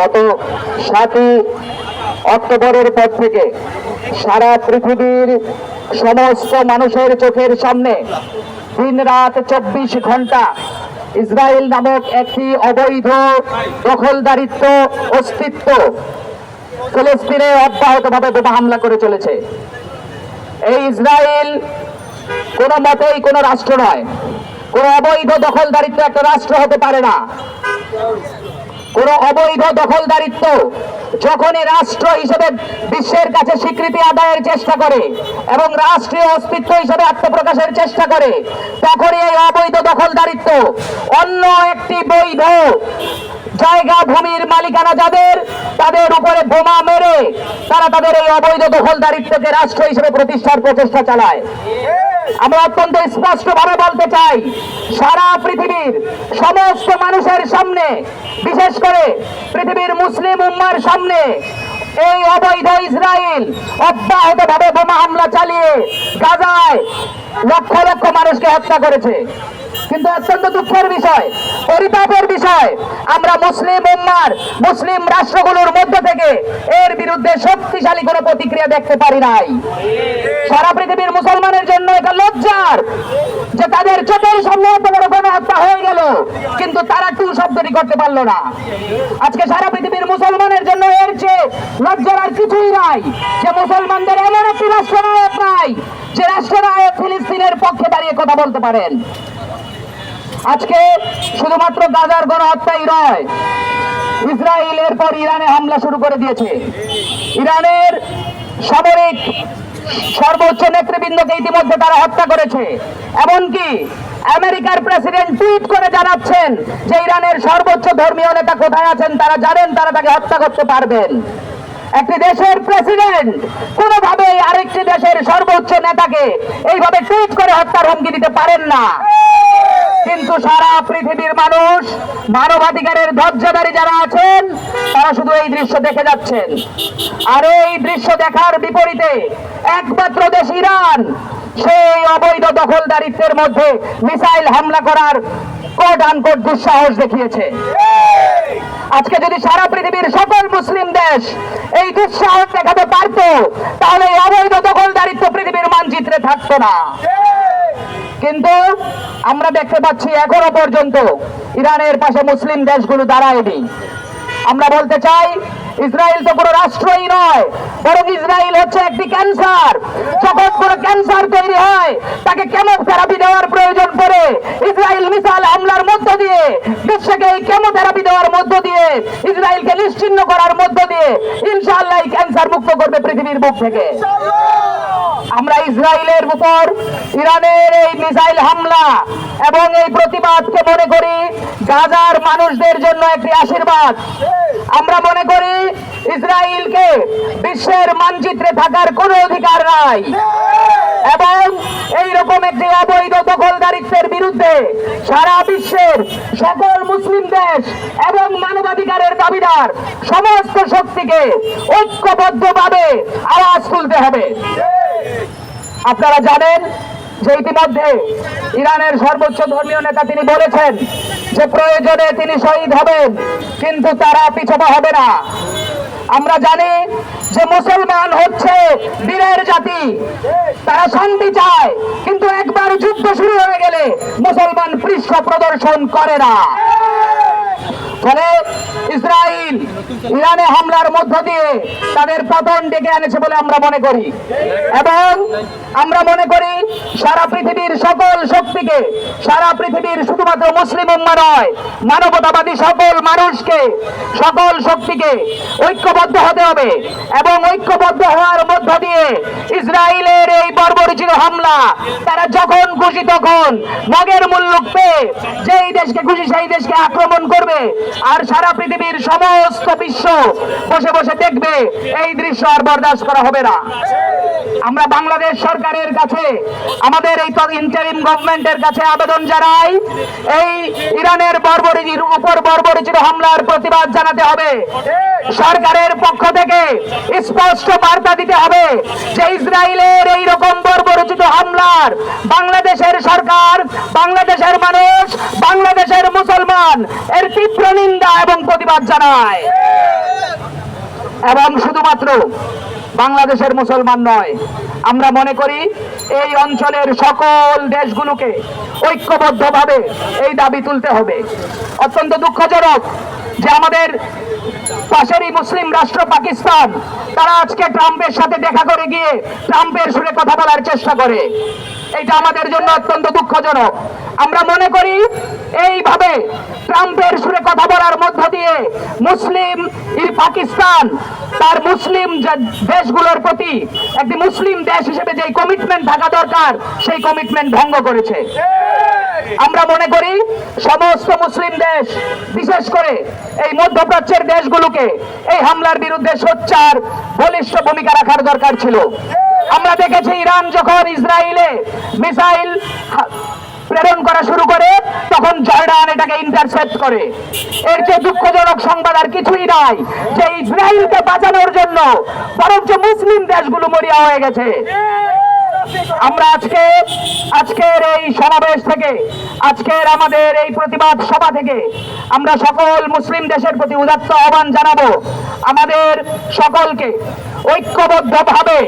গত সাতই অক্টোবরের পর থেকে সারা পৃথিবীর সমস্ত মানুষের চোখের সামনে দিন রাত চব্বিশ ঘণ্টা ইসরায়েল নামক একটি অবৈধ দখলদারিত্ব, অস্তিত্ব ফিলিস্তিনে অব্যাহতভাবে বোমা হামলা করে চলেছে। এই ইসরায়েল কোনো মতেই কোনো রাষ্ট্র নয়। কোনো অবৈধ দখলদারিত্ব একটা রাষ্ট্র হতে পারে না। কোন অবৈধ দখলদারিত্ব যখনই রাষ্ট্র হিসেবে বিশ্বের কাছে স্বীকৃতি আদায়ের চেষ্টা করে এবং রাষ্ট্রীয় অস্তিত্ব হিসেবে আত্মপ্রকাশের চেষ্টা করে, তখনই এই অবৈধ দখলদারিত্ব অন্য একটি বৈধ জায়গা ভূমির মালিকানা যাদের, তাদের উপরে বোমা মেরে তারা তাদের এই অবৈধ দখলদারিত্বকে রাষ্ট্র হিসেবে প্রতিষ্ঠার প্রচেষ্টা চালায়। আমরা অত্যন্ত স্পষ্ট ভাবে বলতে চাই, সারা পৃথিবীর সমস্ত মানুষের সামনে, বিশেষ করে পৃথিবীর মুসলিম উম্মার সামনে, এই অবৈধ ইসরায়েল অব্যাহত ভাবে বোমা হামলা চালিয়ে গাজায় লক্ষ লক্ষ মানুষকে হত্যা করেছে। কিন্তু অত্যন্ত দুঃখের বিষয়, পরিতাপের বিষয়, আমরা মুসলিম উম্মার, মুসলিম রাষ্ট্রগুলোর মধ্য থেকে এর বিরুদ্ধে শক্তিশালী কোনো প্রতিক্রিয়া দেখতে পারি নাই। সারা পৃথিবীর মুসলমানের জন্য এটা লজ্জার যে তাদের চোখের সামনে এত বড় গণহত্যা হয়ে গেল, কিন্তু তারা টু শব্দটি করতে পারল না। আজকে সারা পৃথিবীর মুসলমানের জন্য এর চেয়ে লজ্জার আর কিছুই নাই, যে মুসলমানদের এমন একটি রাষ্ট্রনায়ক নাই, যে রাষ্ট্রনায়ক ফিলিস্তিনের পক্ষে দাঁড়িয়ে কথা বলতে পারেন। আজকে শুধুমাত্র গাজার গণহত্যাই নয় ইসরায়েল এরপর ইরানে হামলা শুরু করে দিয়েছে। ইরানের সামরিক সর্বোচ্চ নেতৃবৃন্দকে ইতিমধ্যে তারা হত্যা করেছে। এমনকি আমেরিকার প্রেসিডেন্ট টুইট করে জানাচ্ছেন যে ইরানের সর্বোচ্চ ধর্মীয় নেতা কোথায় আছেন, তারা জানেন তারা তাকে হত্যা করতে পারবেন। একটি দেশের প্রেসিডেন্ট কোনোভাবেই আরেকটি দেশের সর্বোচ্চ নেতাকে এইভাবে টুইট করে হত্যার হুমকি দিতে পারেন না। কিন্তু সারা পৃথিবীর মানুষ মানবাধিকারের ধৈর্যধারী যারা আছেন, তারা শুধু এই দৃশ্য দেখে যাচ্ছেন। আর এই দৃশ্য দেখার বিপরীতে একমাত্র দেশ ইরান, সেই অবৈধ দখলদারিত্বের মধ্যে মিসাইল হামলা করার কোট আনকোট দুঃসাহস দেখিয়েছে। আজকে যদি সারা পৃথিবীর সকল মুসলিম দেশ এই দুঃসাহস দেখাতে পারত, তাহলে অবৈধ দখলদারিত্ব পৃথিবীর মানচিত্রে থাকতো না। কিন্তু আমরা দেখতে পাচ্ছি এখনও পর্যন্ত ইরানের পাশে মুসলিম দেশগুলো দাঁড়ায়নি। আমরা বলতে চাই, ইসরায়েল তো কোনো রাষ্ট্রই নয়, বরং ইসরায়েল হচ্ছে একটি ক্যান্সার। যখন কোনো ক্যান্সার তৈরি হয়, তাকে কেমোথেরাপি দেওয়ার প্রয়োজন পড়ে। ইসরায়েল মিসাইল হামলার মধ্য দিয়ে, বিশ্বকে এই কেমোথেরাপি দেওয়ার মধ্য দিয়ে, ইসরায়েলকে নিশ্চিন্ন করার মধ্য দিয়ে, ইনশাআল্লাহ ক্যান্সার মুক্ত করবে পৃথিবীর বুক থেকে। আমরা ইসরায়েলের উপর ইরানের এই মিসাইল হামলা এবং এই প্রতিবাদকে মনে করি গাজার মানুষদের জন্য একটি আশীর্বাদ। আমরা মনে করি ইসরায়েলকে বিশ্বের মানচিত্রে থাকার কোনো অধিকার নাই। এবং এই রকম একটি অবৈধ দখলদারিত্বের বিরুদ্ধে সারা বিশ্বের সকল মুসলিম দেশ এবং মানবাধিকারের দাবিদার সমস্ত শক্তিকে ঐক্যবদ্ধভাবে আওয়াজ তুলতে হবে। আপনারা জানেন যে ইতিমধ্যে ইরানের সর্বোচ্চ ধর্মীয় নেতা তিনি বলেছেন যে প্রয়োজনে তিনি শহীদ হবেন, কিন্তু তারা পিছপা হবে না। আমরা জানি যে মুসলমান হচ্ছে বীরের জাতি, তারা শান্তি চায়, কিন্তু একবার যুদ্ধ শুরু হয়ে গেলে মুসলমান পৃষ্ঠ প্রদর্শন করে না। ফলে ইসরায়েল ইরানে হামলার মধ্য দিয়ে তাদের পতন ডেকে আনেছে বলে আমরা মনে করি। এবং আমরা মনে করি সারা পৃথিবীর সকল শক্তিকে, সারা পৃথিবীর শুধুমাত্র মুসলিম উম্মা নয়, মানবতাবাদী সকল মানুষকে, সকল শক্তিকে ঐক্যবদ্ধ হতে হবে এবং ঐক্যবদ্ধ হওয়ার মধ্য দিয়ে ইসরায়েলের এই বর্বরচিত হামলা, তারা যখন খুশি তখন মগের মূল্য পেয়ে যেই দেশকে খুশি সেই দেশকে আক্রমণ করবে আর সারা পৃথিবীর সমস্ত বিশ্ব বসে বসে দেখবে, এই দৃশ্য আর বরদাস্ত করা হবে না। আমরা বাংলাদেশ সরকারের কাছে, আমাদের এই ইন্টারিম গভর্নমেন্টের কাছে আবেদন জানাই, এই ইরানের বর্বরিচির উপর বর্বরিচিত হামলার প্রতিবাদ জানাতে হবে। সরকারের পক্ষ থেকে স্পষ্ট বার্তা দিতে হবে যে ইসরায়েলের এই রকম বর্বরচিত হামলার বাংলাদেশের সরকার, বাংলাদেশের মানুষ বাংলাদেশের মুসলমান এর তীব্র নিন্দা এবং প্রতিবাদ জানায়। এবং শুধুমাত্র বাংলাদেশের মুসলমান নয়, আমরা মনে করি এই অঞ্চলের সকল দেশগুলোকে ঐক্যবদ্ধভাবে এই দাবি তুলতে হবে। অত্যন্ত দুঃখজনক যে আমাদের পাশেরই মুসলিম রাষ্ট্র পাকিস্তান, তারা আজকে ট্রাম্পের সাথে দেখা করে গিয়ে ট্রাম্পের সুরে কথা বলার চেষ্টা করে। এটা আমাদের জন্য অত্যন্ত দুঃখজনক। আমরা মনে করি এইভাবে ট্রাম্পের সুরে কথা বলার মধ্য দিয়ে মুসলিম পাকিস্তান, তার মুসলিম দেশগুলোর প্রতি একটি মুসলিম দেশ হিসেবে যে কমিটমেন্ট থাকা দরকার, সেই কমিটমেন্ট ভঙ্গ করেছে। আমরা মনে করি সমস্ত মুসলিম দেশ, বিশেষ করে এই মধ্যপ্রাচ্যের দেশগুলোকে এই হামলার বিরুদ্ধে সোচ্চার, বলিষ্ঠ ভূমিকা রাখার দরকার ছিল। আমরা দেখেছি ইরান যখন ইসরায়েলে মিসাইল প্রেরণ করা শুরু করে, তখন জর্ডান এটাকে ইন্টারসেপ্ট করে। এর চেয়ে দুঃখজনক সংবাদ আর কিছুই নাই যে ইসরায়েলকে বাঁচানোর জন্য বরঞ্চ মুসলিম দেশগুলো মরিয়া হয়ে গেছে। আমরা আজকে, আজকের এই সমাবেশ থেকে, আজকের আমাদের এই প্রতিবাদ সভা থেকে আমরা সকল মুসলিম দেশের প্রতি উদাত্ত আহ্বান জানাব। আমাদের সকলকে ঐক্যবদ্ধভাবে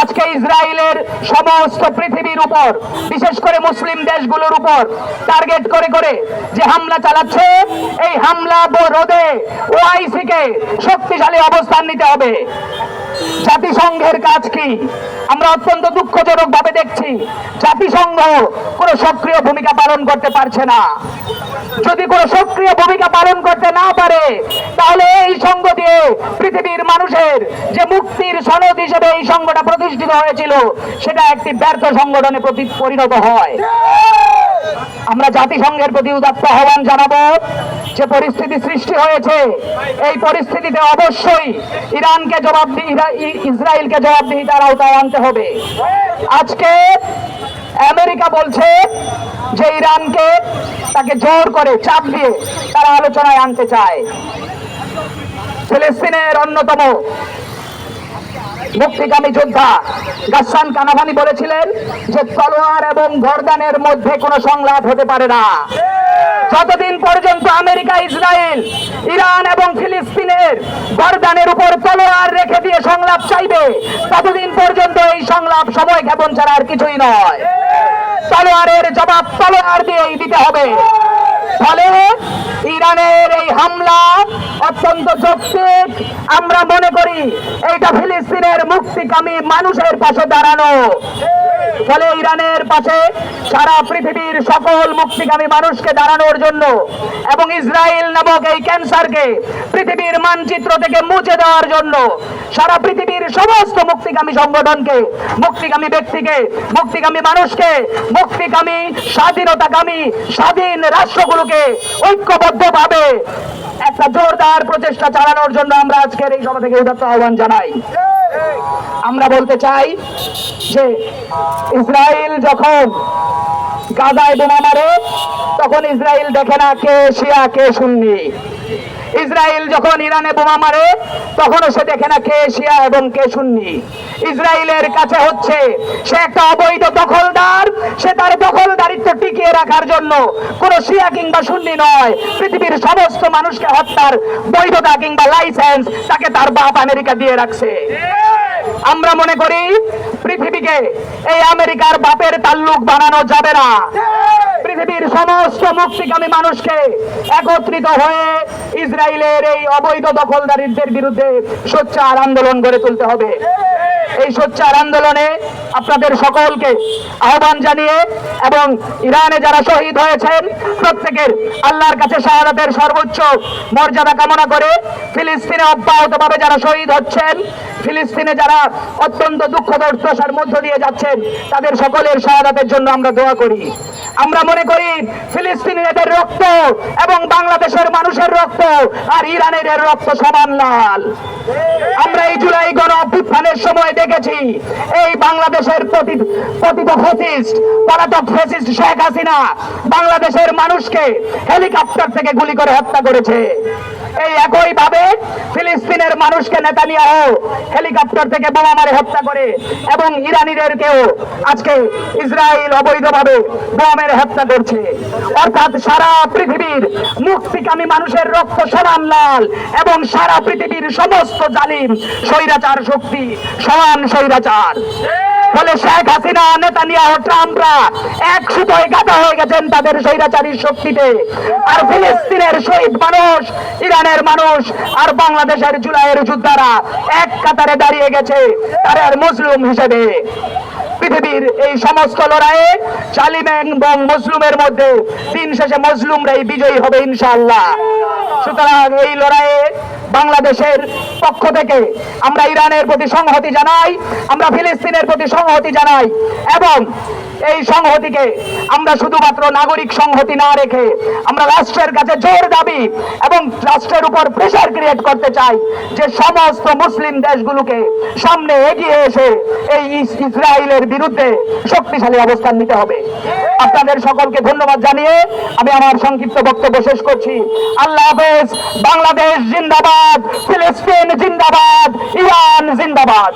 আজকে ইসরায়েলের সমস্ত পৃথিবীর উপর, বিশেষ করে মুসলিম দেশগুলোর উপর, টার্গেট করে করে যে হামলা চালাচ্ছে, এই হামলা রোধে ওআইসি কে শক্তিশালী অবস্থান নিতে হবে। জাতিসংঘের কাজ কি? আমরা অত্যন্ত দুঃখজনক ভাবে দেখছি, জাতিসংঘ সক্রিয় ভূমিকা পালন করতে পারছে না। যদি সক্রিয় ভূমিকা পালন করতে না পারে, তাহলে এই সংঘ দিয়ে পৃথিবীর মানুষের যে মুক্তির সনদ হিসেবে এই সংঘটা প্রতিষ্ঠিত হয়েছিল, সেটা একটি ব্যর্থ সংগঠনে পরিণত হয়। আমরা জাতিসংঘের প্রতি উদাত্ত আহ্বান জানাব। যে পরিস্থিতি সৃষ্টি হয়েছে, এই পরিস্থিতিতে অবশ্যই ইরানকে জবাবদিহি ইসরায়েলকে জবাবদিহিতার আওতায় আনতে হবে। আজকে আমেরিকা বলছে যে ইরানকে তাকে জোর করে চাপ দিয়ে তারা আলোচনায় আনতে চায়। ফিলিস্তিনের অন্যতম মুক্তিকামী যোদ্ধা গাসান কানাভানি বলেছিলেন যে তলোয়ার এবং গর্দানের মধ্যে কোনো সংলাপ হতে পারে না। যতদিন পর্যন্ত আমেরিকা, ইসরায়েল, ইরান এবং ফিলিস্তিনের গর্দানের উপর তলোয়ার রেখে দিয়ে সংলাপ চাইবে, ততদিন পর্যন্ত এই সংলাপ সময় ক্ষেপণ ছাড়া আর কিছুই নয়। তলোয়ারের জবাব তলোয়ার দিয়েই দিতে হবে। ফলে ইরানের এই হামলা অত্যন্ত যৌক্তিক আমরা মনে করি, এটা ফিলিস্তিনের মুক্তিকামী মানুষের পাশে দাঁড়ানো। ফলে ইরানের পাশে সারা পৃথিবীর সকল মুক্তিকামী মানুষকে দাঁড়ানোর জন্য এবং ইসরায়েল নামক এই ক্যান্সারকে পৃথিবীর মানচিত্র থেকে মুছে দেওয়ার জন্য সারা পৃথিবীর সমস্ত মুক্তিকামী সংগঠনকে মুক্তিকামী ব্যক্তিকে মুক্তিকামী মানুষকে মুক্তিকামী স্বাধীনতাকামী স্বাধীন রাষ্ট্রগুলোকে ঐক্যবদ্ধভাবে একটা জোরদার প্রচেষ্টা চালানোর জন্য আমরা আজকের এই সভা থেকে উদাত্ত আহ্বান জানাই। আমরা বলতে চাই যে ইসরায়েল যখন গাজায় বোমা মারে, তখন ইসরায়েল দেখে না কে শিয়া, কে সুন্নি। ইসরায়েল যখন ইরানে বোমা মারে, তখনও সে দেখে না কে শিয়া এবং কে সুন্নি। ইসরায়েলের কাছে হচ্ছে, সে একটা অবৈধ দখলদার, সে তার দখলদারিত্ব টিকিয়ে রাখার জন্য কোন শিয়া কিংবা সুন্নি নয়। পৃথিবীর সমস্ত মানুষকে হত্যার বৈধতা কিংবা লাইসেন্স তাকে তার বাপ আমেরিকা দিয়ে রাখছে। আমরা মনে করি পৃথিবীকে এই আমেরিকার বাপের তাল্লুক বানানো যাবে না। পৃথিবীর সমস্ত মুক্তিকামী মানুষকে একত্রিত হয়ে ইসরায়েলের এই অবৈধ দখলদারিদের বিরুদ্ধে সোচ্চার আন্দোলন গড়ে তুলতে হবে। এই সোচ্চার আন্দোলনে আপনাদের সকলকে আহ্বান জানিয়ে এবং ইরানে যারা শহীদ হয়েছেন, প্রত্যেকের আল্লাহর কাছে শাহাদাতের সর্বোচ্চ মর্যাদা কামনা করে ফিলিস্তিনে অব্যাহতভাবে যারা শহীদ হচ্ছেন, ফিলিস্তিনে যারা অত্যন্ত দুঃখ দর্শার মধ্য দিয়ে যাচ্ছেন, তাদের সকলের শাহাদাতের জন্য আমরা দোয়া করি। আমরা মনে করি ফিলিস্তিনিদের রক্ত এবং বাংলাদেশের মানুষের রক্ত আর ইরানের রক্ত সমান লাল। আমরা এই জুলাই গণ অভ্যুত্থানের সময় দেখেছি, এই বাংলাদেশের প্রতিত ফেসিস্ট পলাতক ফেসিস্ট শেখ হাসিনা বাংলাদেশের মানুষকে হেলিকপ্টার থেকে গুলি করে হত্যা করেছে। এই একই ভাবে ফিলিস্তিনের মানুষকে নেতানিয়াহ হেলিকপ্টার থেকে বোমা মারে হত্যা করে এবং ইরানিদেরকেও আজকে ইসরায়েল অবৈধভাবে বোমা মেরে হত্যা করছে। অর্থাৎ সারা পৃথিবীর মুক্তিকামী মানুষের রক্ত সমান লাল এবং সারা পৃথিবীর সমস্ত জালিম স্বৈরাচার শক্তি সমান স্বৈরাচার। ফলে শেখ হাসিনা ট্রাম্পরা এক সুতোয় গাঁথা হয়ে গেছেন তাদের শক্তিতে। আর ফিলিস্তিনের শহীদ মানুষ, ইরানের মানুষ আর বাংলাদেশের জুলাইয়ের যোদ্ধারা এক কাতারে দাঁড়িয়ে গেছে তারা মুসলিম হিসেবে। পৃথিবীর এই সমস্ত লড়াইয়ে জালিম এবং মজলুমের মধ্যে দিন শেষে মজলুমরাই বিজয়ী হবে ইনশাআল্লাহ। সুতরাং এই লড়াইয়ে বাংলাদেশের পক্ষ থেকে আমরা ইরানের প্রতি সংহতি জানাই, আমরা ফিলিস্তিনের প্রতি সংহতি জানাই এবং এই সংহতিকে আমরা শুধুমাত্র নাগরিক সংহতি না রেখে আমরা রাষ্ট্রের কাছে জোর দাবি এবং রাষ্ট্রের উপর প্রেশার ক্রিয়েট করতে চাই যে সমস্ত মুসলিম দেশগুলোকে সামনে এগিয়ে এসে এই ইস- ইসরায়েলের বিরুদ্ধে শক্তিশালী অবস্থান নিতে হবে। আপনাদের সকলকে ধন্যবাদ জানিয়ে আমি আমার সংক্ষিপ্ত বক্তব্য শেষ করছি। আল্লাহ হাফেজ, বাংলাদেশ জিন্দাবাদ। ফিলিস্তিন জিন্দাবাদ ইরান জিন্দাবাদ।